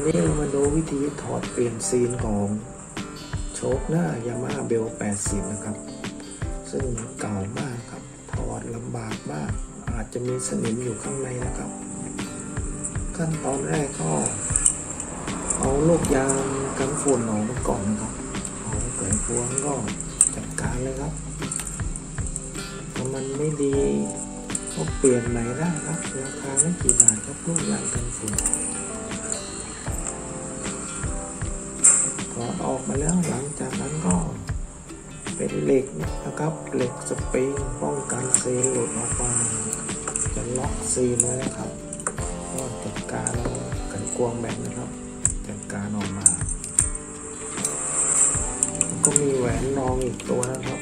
วันนี้เรามาดูวิธีถอดเปลี่ยนซีนของโชคหน้ายามาเบล 80 นะครับ ซึ่งเก่ามากครับ ถอดลำบากมาก อาจจะมีสนิมอยู่ข้างในนะครับ ขั้นตอนแรกก็เอาลูกยางกันฝุ่นออกมาก่อนนะครับเอาไก่พวงก็จัดการเลยครับถ้ามันไม่ดีก็เปลี่ยนใหม่ได้ครับราคาไม่กี่บาทครับลูกยางกันฝุ่น ออกมาแล้วหลังจากนั้นก็เป็นเหล็กนะครับเหล็กสปริงป้องกันซีนหลุดออกมาจะล็อกซีนไว้นะครับก็จัดการกันกวงแบนนะครับ จัดการออกมา ก็มีแหวนรองอีกตัวนะครับ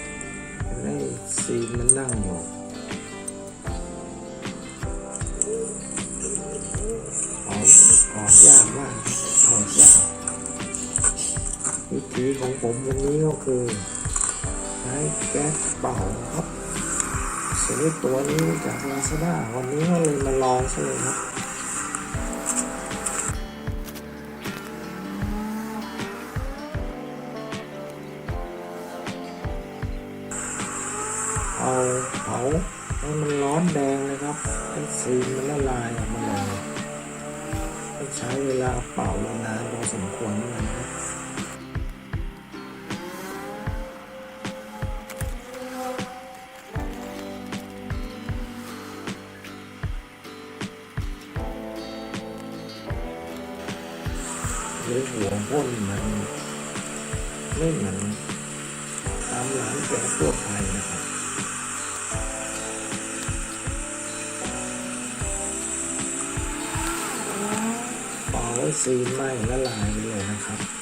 ให้ซีนมันนั่งอยู่ วิธีของผมวันนี้ก็คือใช้แก๊สเป่าครับซื้อตัวนี้จากลาซาด้าวันนี้ก็เลยมาลองซะเลยครับเอาเผาให้มันร้อนแดงเลยครับให้ซีนมันละลายออกมาเลยให้ใช้เวลาเป่านานพอสมควรเหมือนกัน หรือหัวพ่นมันไม่เหมือนตามร้านแกงทั่วไปนะครับเป่าให้ซีนไหมละลายไปเลยนะครับ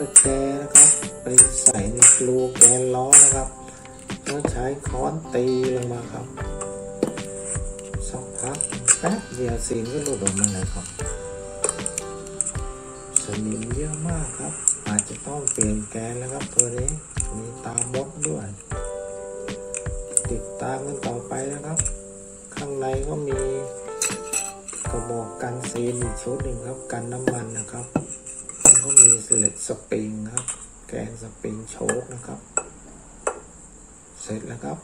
ตะแกนะครับ ไปใส่ในกลูแกนล้อนะครับ แล้วใช้ค้อนตีลงมาครับสักพักแป๊บเดียวสีนก็หลุดออกมาเลยครับสนิมเยอะมากครับ อาจจะต้องเปลี่ยนแกนแล้วครับตัวนี้มีตามดด้วย ติดตามกันต่อไปนะครับ ข้างในก็มีกระบอกกันซีนอีกชุดหนึ่งครับกันน้ำมันนะครับ มีเหล็กสปริงครับ แกนสปริงโชคนะครับ เสร็จแล้วครับ